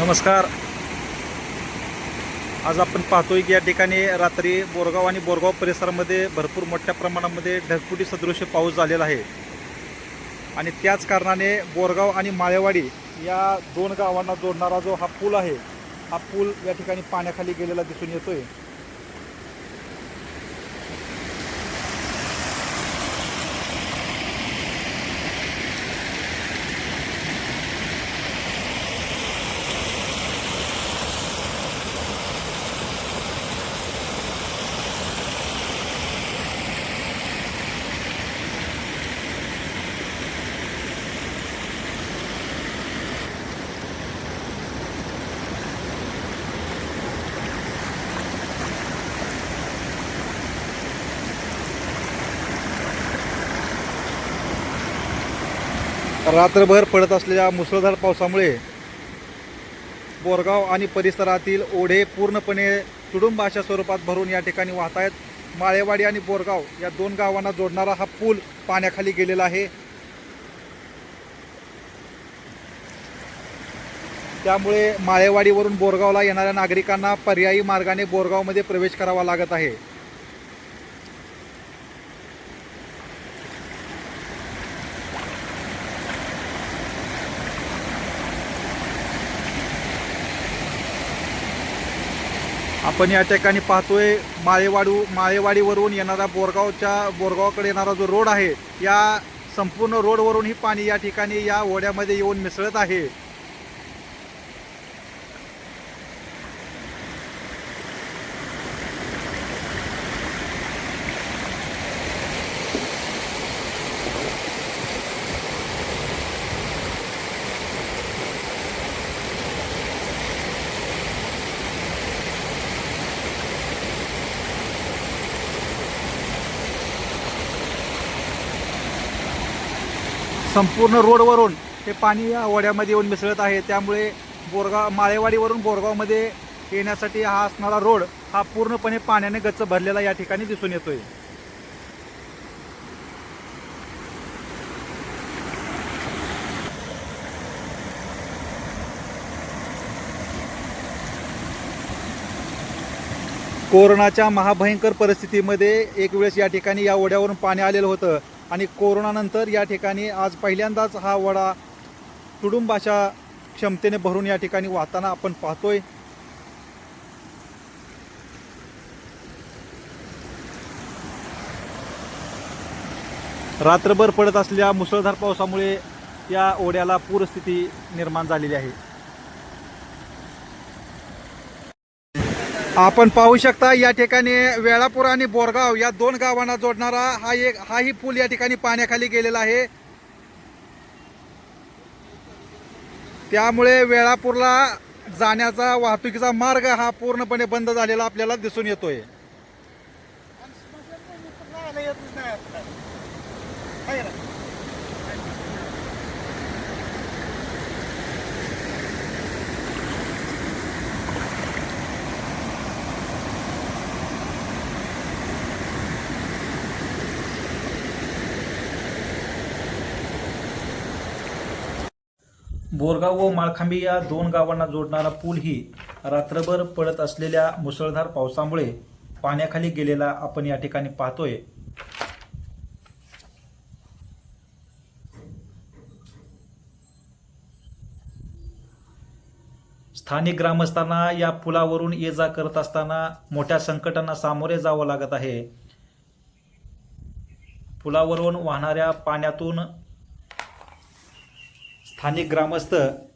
नमस्कार. आज आपण पाहतोय की या ठिकाणी रात्री बोरगाव आणि बोरगाव परिसरामध्ये भरपूर मोठ्या प्रमाणामध्ये ढगफुटी सदृश्य पाऊस झालेला आहे. आणि त्याच कारणाने बोरगाव आणि माळेवाडी या दोन गावांना जोडणारा जो हा पूल आहे हा पूल या ठिकाणी पाण्याखाली गेलेला दिसून येतोय. रात्रभर पडत असलेल्या मुसळधार पावसामुळे बोरगाव आणि परिसरातील ओढे पूर्णपणे तुडुंबाच्या स्वरूपात भरून या ठिकाणी वाहत आहेत माळेवाडी आणि बोरगाव या दोन गावांना जोडणारा हा पूल पाण्याखाली गेलेला आहे. त्यामुळे माळेवाडीवरून बोरगावला येणाऱ्या नागरिकांना पर्यायी मार्गाने बोरगावमध्ये प्रवेश करावा लागत आहे. आपण या ठिकाणी पाहतोय माळेवाडू माळेवाडीवरून येणारा बोरगावच्या बोरगावकडे येणारा जो रोड आहे या संपूर्ण रोडवरून ही पाणी या ठिकाणी या ओढ्यामध्ये येऊन मिसळत आहे. संपूर्ण रोडवरून हे पाणी या ओढ्यामध्ये येऊन मिसळत आहे. त्यामुळे बोरगाव माळेवाडीवरून बोरगावमध्ये येण्यासाठी हा असणारा रोड हा पूर्णपणे पाण्याने गच्च भरलेला या ठिकाणी दिसून येतोय. कोरोनाच्या महाभयंकर परिस्थितीमध्ये एक वेळेस या ठिकाणी या ओढ्यावरून पाणी आलेलं होतं. आणि कोरोनानंतर या ठिकाणी आज पहिल्यांदाच हा वडा तुडुंबाच्या क्षमतेने भरून या ठिकाणी वाहताना आपण पाहतोय. रात्रभर पडत असलेल्या मुसळधार पावसामुळे या ओढ्याला पूरस्थिती निर्माण झालेली आहे. आपण पाहू शकता या ठिकाणी वेळापूर आणि बोरगाव या दोन गावांना जोडणारा हा एक हाही पूल या ठिकाणी पाण्याखाली गेलेला आहे. त्यामुळे वेळापूरला जाण्याचा वाहतुकीचा मार्ग हा पूर्णपणे बंद झालेला आपल्याला दिसून येतोय. बोरगाव व माळखांबी या दोन गावांना जोडणारा पूल ही रात्रभर पडत असलेल्या मुसळधार पावसामुळे पाण्याखाली गेलेला आपण या ठिकाणी पाहतोय. स्थानिक ग्रामस्थांना या पुलावरून ये जा करत असताना मोठ्या संकटांना सामोरे जावं लागत आहे. पुलावरून वाहणाऱ्या पाण्यातून स्थानिक ग्रामस्थ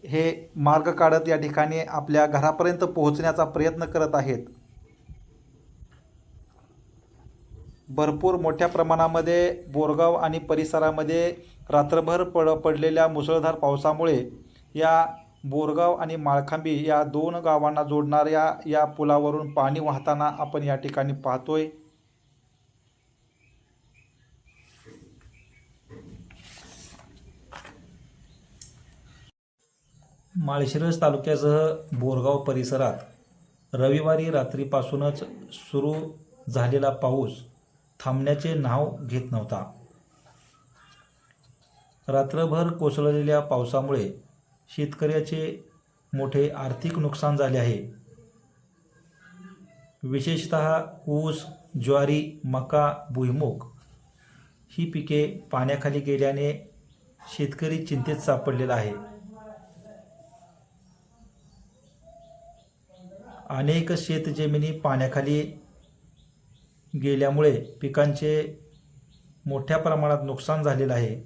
हे मार्ग काढत या ठिकाणी आपल्या घरापर्यंत पोहोचण्याचा प्रयत्न करत आहेत. भरपूर मोठ्या प्रमाणामध्ये बोरगाव आणि परिसरामध्ये रात्रभर पड पडलेल्या मुसळधार पावसामुळे या बोरगाव आणि माळखांबी या दोन गावांना जोडणाऱ्या या पुलावरून पाणी वाहताना आपण या ठिकाणी पाहतोय. माळशिरस तालुक्यासह बोरगाव परिसरात रविवारी रात्रीपासूनच सुरू झालेला पाऊस थांबण्याचे नाव घेत नव्हता. रात्रभर कोसळलेल्या पावसामुळे शेतकऱ्याचे मोठे आर्थिक नुकसान झाले आहे. विशेषत ऊस ज्वारी मका भुईमूग ही पिके पाण्याखाली गेल्याने शेतकरी चिंतेत सापडलेला आहे. अनेक शेतजमिनी पाण्याखाली गेल्यामुळे पिकांचे मोठ्या प्रमाणात नुकसान झालेलं आहे.